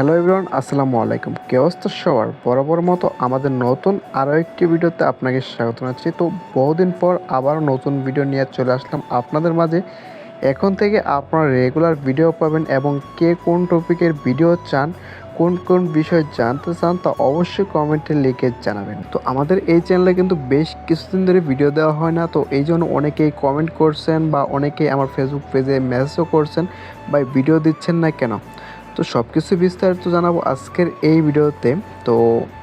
Hello everyone, আসসালামু আলাইকুম। কে অবস্থা সবার? বরাবর মতো আমাদের নতুন আরও একটি ভিডিওতে আপনাকে স্বাগত জানাচ্ছি। তো বহুদিন পর আবারও নতুন ভিডিও নিয়ে চলে আসলাম আপনাদের মাঝে। এখন থেকে আপনারা রেগুলার ভিডিও পাবেন এবং কে কোন টপিকের ভিডিও চান, কোন কোন বিষয় জানতে চান তা অবশ্যই কমেন্টে লিখে জানাবেন। তো আমাদের এই চ্যানেলে কিন্তু বেশ কিছুদিন ধরে ভিডিও দেওয়া হয় না, তো এই জন্য অনেকেই কমেন্ট করছেন বা অনেকেই আমার ফেসবুক পেজে মেসেজও করছেন বা ভিডিও দিচ্ছেন না কেন? তো সব কিছু বিস্তারিত জানাব আজকের এই ভিডিওতে। তো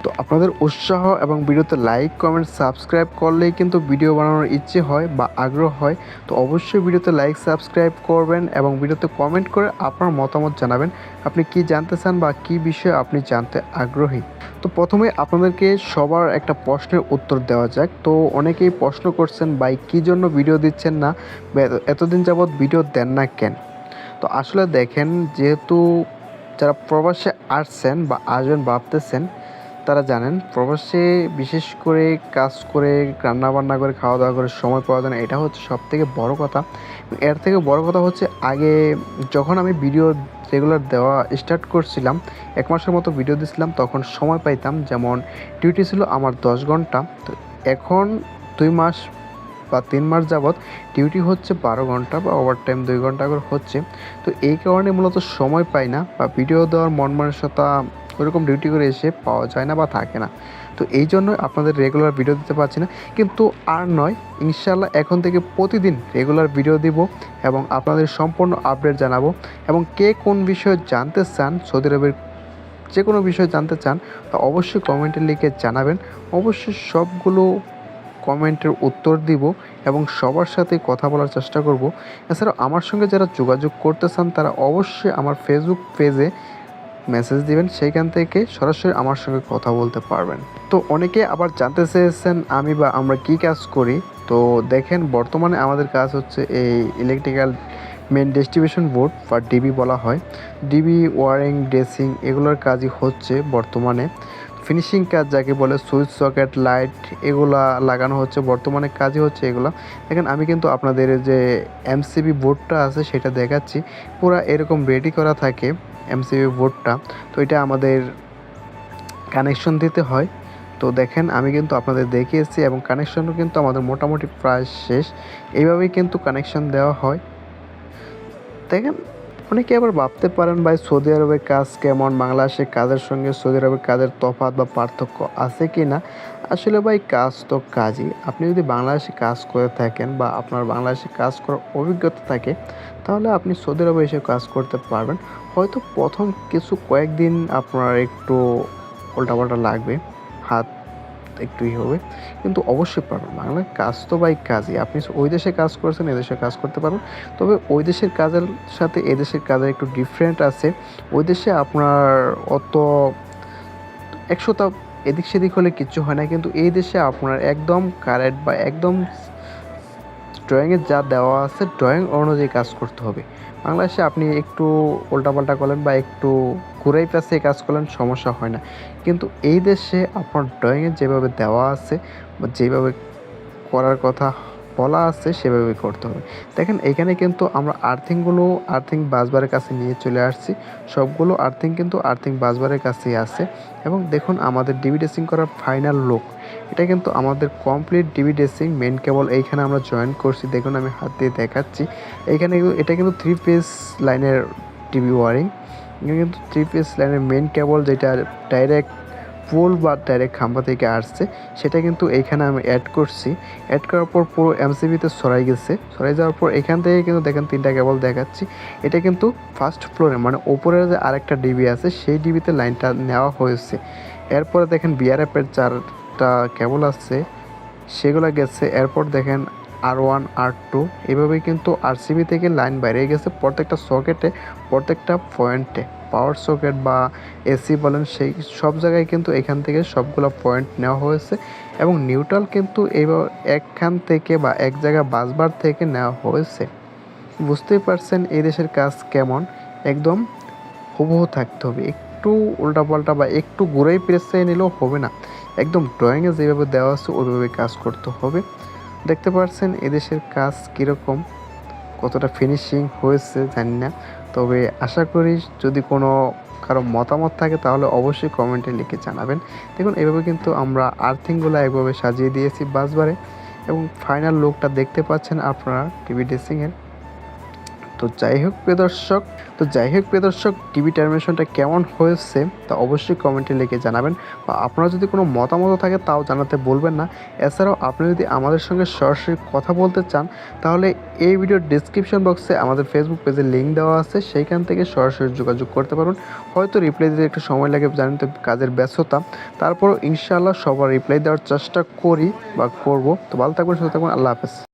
তো আপনাদের উৎসাহ এবং ভিডিওতে লাইক কমেন্ট সাবস্ক্রাইব করলেই কিন্তু ভিডিও বানানোর ইচ্ছে হয় বা আগ্রহ হয়। তো অবশ্যই ভিডিওতে লাইক সাবস্ক্রাইব করবেন এবং ভিডিওতে কমেন্ট করে আপনার মতামত জানাবেন। আপনি কি জানতে চান বা কি বিষয়ে আপনি জানতে আগ্রহী? তো প্রথমে আপনাদেরকে সবার একটা প্রশ্নের উত্তর দেওয়া যাক। তো অনেকেই প্রশ্ন করছেন, ভাই, কী জন্য ভিডিও দিচ্ছেন না? এতদিন যাবৎ ভিডিও দেন না কেন? তো আসলে দেখেন, যেহেতু যারা প্রবাসে আসছেন বা আসবেন, ভাবতেছেন, তারা জানেন প্রবাসে বিশেষ করে কাজ করে রান্না বান্না করে খাওয়া দাওয়া করে সময় পাওয়া যায় না। এটা হচ্ছে সব থেকে বড় কথা। এর থেকে বড় কথা হচ্ছে আগে যখন আমি ভিডিও রেগুলার দেওয়া স্টার্ট করছিলাম, এক মাসের মতো ভিডিও দিছিলাম, তখন সময় পাইতাম। যেমন ডিউটি ছিল আমার দশ ঘণ্টা। তো এখন দুই মাস বা তিন মাস যাবৎ ডিউটি হচ্ছে বারো ঘণ্টা বা ওভার টাইম দুই ঘণ্টা করে হচ্ছে। তো এই কারণে মূলত সময় পাই না বা ভিডিও দেওয়ার মন মানসিকতা ওইরকম ডিউটি করে এসে পাওয়া যায় না বা থাকে না। তো এই জন্য আপনাদের রেগুলার ভিডিও দিতে পারছি না। কিন্তু আর নয় ইনশাল্লাহ এখন থেকে প্রতিদিন রেগুলার ভিডিও দিব এবং আপনাদের সম্পূর্ণ আপডেট জানাব এবং কে কোন বিষয়ে জানতে চান, সৌদি আরবের যে কোনো বিষয় জানতে চান, তা অবশ্যই কমেন্টে লিখে জানাবেন। অবশ্যই সবগুলো কমেন্টের উত্তর দিব এবং সবার সাথে কথা বলার চেষ্টা করব। এছাড়াও আমার সঙ্গে যারা যোগাযোগ করতে চান, তারা অবশ্যই আমার ফেসবুক পেজে মেসেজ দিবেন। সেইখান থেকে সরাসরি আমার সঙ্গে কথা বলতে পারবেন। তো অনেকে আবার জানতে চেয়েছেন, আমি বা আমরা কি কাজ করি? তো দেখেন, বর্তমানে আমাদের কাজ হচ্ছে এই ইলেকট্রিক্যাল মেন ডিস্ট্রিবিউশন বোর্ড বা ডিবি বলা হয়। ডিবি ওয়ারিং ড্রেসিং এগুলোর কাজই হচ্ছে বর্তমানে। ফিনিশিং কাজ যাকে বলে সুইচ সকেট, লাইট এগুলা লাগানো হচ্ছে, বর্তমানে কাজই হচ্ছে এগুলো। দেখেন, আমি কিন্তু আপনাদের যে এমসিবি বোর্ডটা আছে সেটা দেখাচ্ছি। পুরো এরকম রেডি করা থাকে এমসিবি বোর্ডটা। তো এটা আমাদের কানেকশন দিতে হয়। তো দেখেন, আমি কিন্তু আপনাদের দেখিয়েছি এবং কানেকশনও কিন্তু আমাদের মোটামুটি প্রায় শেষ। এইভাবেই কিন্তু কানেকশন দেওয়া হয়। দেখেন অনেকে আবার ভাবতে পারেন, ভাই, সৌদি আরবের কাজ কেমন? বাংলাদেশের কাজের সঙ্গে সৌদি আরবের কাজের তফাৎ বা পার্থক্য আছে কি না আসলে ভাই, কাজ তো কাজই। আপনি যদি বাংলাদেশে কাজ করে থাকেন বা আপনার বাংলাদেশে কাজ করার অভিজ্ঞতা থাকে, তাহলে আপনি সৌদি আরবে এসে কাজ করতে পারবেন। হয়তো প্রথম কিছু কয়েকদিন আপনার একটু উল্টাপাল্টা লাগবে, হাত একটু ই হবে। কিন্তু অবশ্যই পারবেন। বাংলায় কাজ তো বাই কাজই। আপনি ওই দেশে কাজ করছেন এদেশে কাজ করতে পারবেন। তবে ওই দেশের কাজের সাথে এদেশের কাজের একটু ডিফারেন্ট আছে। ওই দেশে আপনার অত একশোটা এদিক সেদিক হলে কিচ্ছু হয় না। কিন্তু এই দেশে আপনার একদম কারেক্ট বা একদম ড্রয়িংয়ে যা দেওয়া আছে ড্রয়িং অনুযায়ী কাজ করতে হবে। বাংলাদেশে আপনি একটু উল্টাপাল্টা করলেন বা একটু ঘুরাই পাশে কাজ করলেন, সমস্যা হয় না। কিন্তু এই দেশে আপনার ড্রয়িংয়ে যেভাবে দেওয়া আছে, বা যেভাবে করার কথা বলা আছে, সেভাবে করতে হবে। দেখেন, এখানে কিন্তু আমরা আর্থিংগুলো, আর্থিং বাসবারের কাছে নিয়ে চলে আসছি। সবগুলো আর্থিং কিন্তু আর্থিং বাসবারের কাছেই আছে। এবং দেখুন, আমাদের ডিবি ড্রেসিং করার ফাইনাল লুক এটা কিন্তু আমাদের complete DB dressing main cable এইখানে আমরা জয়েন করছি। দেখুন, আমি হাত দিয়ে দেখাচ্ছি। এইখানে এটা কিন্তু থ্রি পিস লাইনের টিভি ওয়ারিং কিন্তু থ্রি পিস লাইনের মেন কেবল যেটা ডাইরেক্ট পোল বা ডাইরেক্ট খাম্বা থেকে আসছে, সেটা কিন্তু এইখানে আমি অ্যাড করছি। অ্যাড করার পর পুরো এমসিবিতে সরাই গেছে। সরাই যাওয়ার পর এখান থেকে কিন্তু দেখেন তিনটা কেবল দেখাচ্ছি। এটা কিন্তু ফার্স্ট ফ্লোরে মানে ওপরের যে আরেকটা ডিবি আছে, সেই ডিবিতে লাইনটা নেওয়া হয়েছে। এরপরে দেখেন বিআরএফের চারটা কেবল আছে, সেগুলো গেছে। এরপর দেখেন আর ওয়ান, আর টু, এভাবেই কিন্তু আরসিবি থেকে লাইন বাইরে গেছে প্রত্যেকটা সকেটে, প্রত্যেকটা পয়েন্টে। পাওয়ার সকেট বা এসি বলেন, সেই সব জায়গায় কিন্তু এখান থেকে সবগুলো পয়েন্ট নেওয়া হয়েছে এবং নিউট্রাল কিন্তু এবার একখান থেকে বা এক জায়গা বাসবার থেকে নেওয়া হয়েছে। বুঝতেই পারছেন এই দেশের কাজ কেমন? একদম হুবহু থাকতে হবে। একটু উল্টাপাল্টা বা একটু ঘুরেই প্রেসে নিলেও হবে না। একদম ড্রয়িংয়ে যেভাবে দেওয়া আছে, ওইভাবে কাজ করতে হবে। দেখতে পাচ্ছেন এদেশের কাজ কীরকম, কতটা ফিনিশিং হয়েছে জানি না। তবে আশা করি যদি কোনো কারও মতামত থাকে তাহলে অবশ্যই কমেন্টে লিখে জানাবেন। দেখুন, এভাবে কিন্তু আমরা আর্থিংগুলো একভাবে সাজিয়ে দিয়েছি বাসবারে এবং ফাইনাল লুকটা দেখতে পাচ্ছেন আপনারা টিভি ড্রেসিংয়ের তো যাই হোক, প্রিয় দর্শক তো যাই হোক প্রিয় দর্শক টিভি টার্মিনেশনটা কেমন হয়েছে তা অবশ্যই কমেন্টে লিখে জানাবেন। বা আপনার যদি কোনো মতামত থাকে তাও জানাতে বলবেন না। এছাড়াও আপনি যদি আমাদের সঙ্গে সরাসরি কথা বলতে চান, তাহলে এই ভিডিওর ডিসক্রিপশন বক্সে আমাদের ফেসবুক পেজে লিঙ্ক দেওয়া আছে। সেইখান থেকে সরাসরি যোগাযোগ করতে পারুন। হয়তো রিপ্লাই দিতে একটু সময় লাগে, জানেন তো কাজের ব্যস্ততা। তারপরও ইনশাআল্লাহ সবার রিপ্লাই দেওয়ার চেষ্টা করি বা করব। তো ভালো থাকবেন, সুস্থ থাকবেন, আল্লাহ হাফেজ।